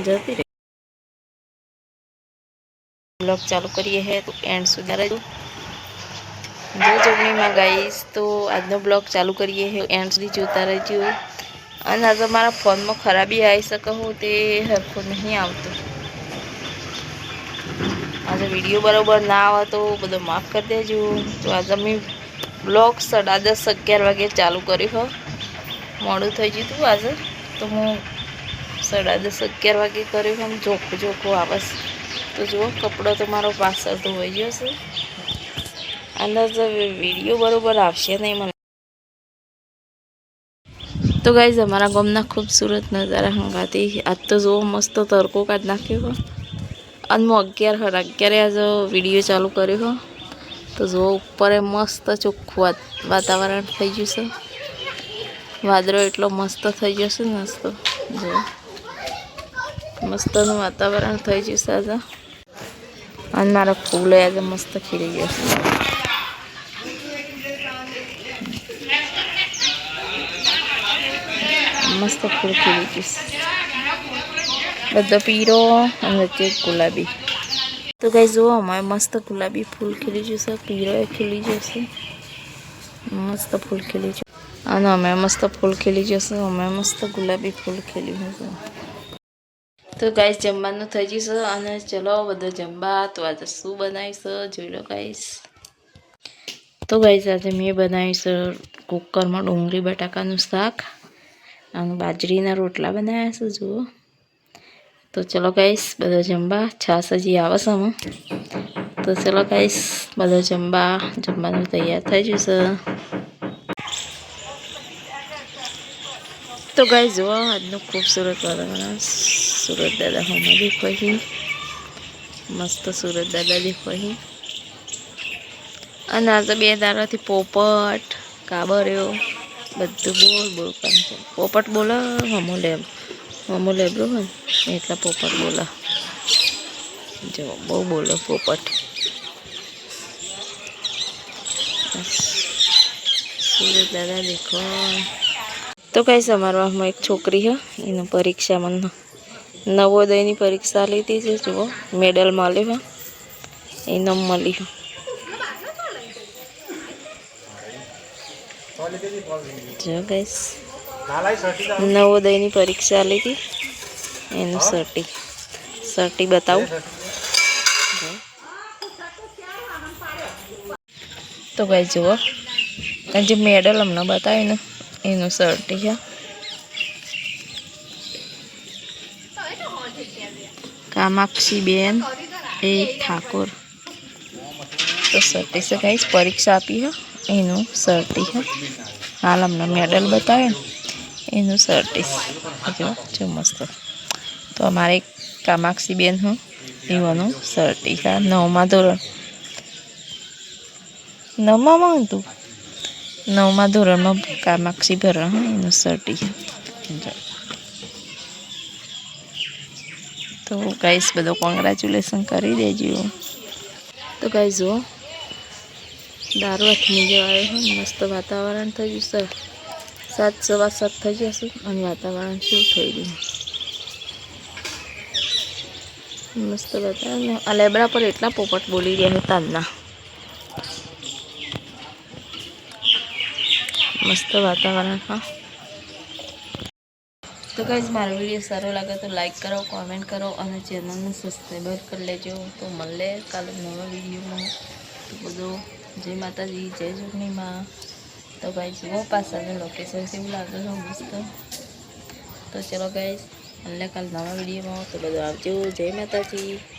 જતી રહી બ્લોગ ચાલુ કરીએ હે તો એન્ડ સુધી રહેજો જો જોગણીમાં ગાઈશ તો આજનો બ્લોગ ચાલુ કરીએ હે એન્ડ સુધી જોતા રહેજો અને આજે મારા ફોનમાં ખરાબી આવી શકે હું તે હેડફોન નહીં આવતો આજે વીડિયો બરાબર ના આવે તો બધો માફ કરી દેજો તો આજે મેં બ્લોગ સાડા દસ અગિયાર વાગે ચાલુ કર્યું હો મોડું થઈ ગયું હતું આજે તો હું સાડા દસ, અગિયાર વાગે કર્યું આમ જોખું જોખું આવસ તો જુઓ, કપડો તો મારો પાછળ ધોઈ ગયો છે. અંદર વીડિયો બરાબર આવશે નહીં મને. તો ગાઈઝ અમારા ગામના ખૂબસૂરત નજારા હંગાતી આજ તો જુઓ, મસ્ત તડકો કાઢ નાખ્યો અને હું અગિયાર હર અગિયારે આજે વીડિયો ચાલુ કર્યો હો. તો જુઓ, ઉપર મસ્ત ચોખ્ખું વાતાવરણ થઈ ગયું છે. વાદળો એટલો મસ્ત થઈ ગયો છે મસ્ત. જુઓ. મસ્તનું વાતાવરણ થઈ ગયું સાજા અને મારા ફૂલ આજે મસ્ત ખીલી ગયા છે. મસ્ત ફૂલ ખીલી ગયું છે. બધો પીરો અને વચ્ચે ગુલાબી. તો કઈ જુઓ, અમારે મસ્ત ગુલાબી ફૂલ ખીલી જશે પીરો એ ખીલી જશે મસ્ત ફૂલ ખીલી છે. અને અમે મસ્ત ફૂલ ખીલી જશે અમે મસ્ત ગુલાબી ફૂલ ખીલી હશે તો ગાઈસ જમવાનું થઈ જશે અને ચલો બધો જમવા, તો આજે શું બનાવીશ જોઈ લો ગાઈસ તો ગાઈસ આજે મેં બનાવીશ કુકરમાં ડુંગળી, બટાકાનું શાક અને બાજરીના રોટલા બનાવ્યા છે, જુઓ. તો ચલો ગાઈસ બધો જમવા. છાસ હજી આવશે હું તો ચલો ગાઈસ બધો જમવા. જમવાનું તૈયાર થઈ જશે તો ગાઈસ જુઓ, આજનું ખૂબસૂરત વાતાવરણ સુરત દાદા હમણાં દેખો અહીં મસ્ત સુરત દાદા દેખો અહીં અને આ તો બે દાડાથી પોપટ, કાબર્યો, બધું બોલ બોલ કામ પોપટ બોલે હમો લેબ, હમો લેબરો હોય એટલા પોપટ બોલે. જો, બહુ બોલો પોપટ. સુરત દાદા દેખો. તો કઈ સમારવામાં એક છોકરી હ, એનું પરીક્ષામાં નવોદયની પરીક્ષા લીધી છે, જુઓ. મેડલ મળ્યો ઇનામ મળ્યું જો ગઈશ નવોદયની પરીક્ષા લીધી. એનું સર્ટી સર્ટી બતાવું. તો ગઈ જુઓ. જે મેડલ હમણાં બતાવ્યું ને એનું સર્ટી છે. કામાક્ષીબેન એ ઠાકોર. તો સર્ટી છે કઈ પરીક્ષા આપી છે એનું સર્ટી હે. હાલ અમને મેડલ બતાવે ને, એનું સર્ટી જો જો મસ્ત. તો અમારે કામાક્ષીબેન હું, એવાનું સર્ટી હા. નવમા ધોરણ. નવમામાં હતું નવમા ધોરણમાં કામાક્ષી ભરણ એનું સર્ટી છે તો ગાઈસ બધો કોંગ્રેચ્યુલેશન કરી દેજો. તો ગાઈસ જુઓ. દારૂ હાથમી જવાય હોય મસ્ત વાતાવરણ થઈ ગયું સર સાત સવા સાત થઈ જશે અને વાતાવરણ શું થઈ ગયું મસ્ત વાતાવરણ. આ લેબડા પર એટલા પોપટ બોલી રહ્યા છે તાલના. મસ્ત વાતાવરણ, હા. તો ગાઈઝ મારો વીડિયો સારો લાગે તો લાઈક કરો કોમેન્ટ કરો અને ચેનલને સબસ્ક્રાઈબર કરી લેજો. તો મળે કાલે નવા વિડીયોમાં તો બધો જય માતાજી, જય ચૂંટણીમાં. તો ગાઈઝ જુઓ પાછળનું લોકેશન કેવું લાગે છે મસ્ત. તો ચલો ગાઈઝ મળે કાલે નવા વિડીયોમાં તો બધું આવજો. જય માતાજી.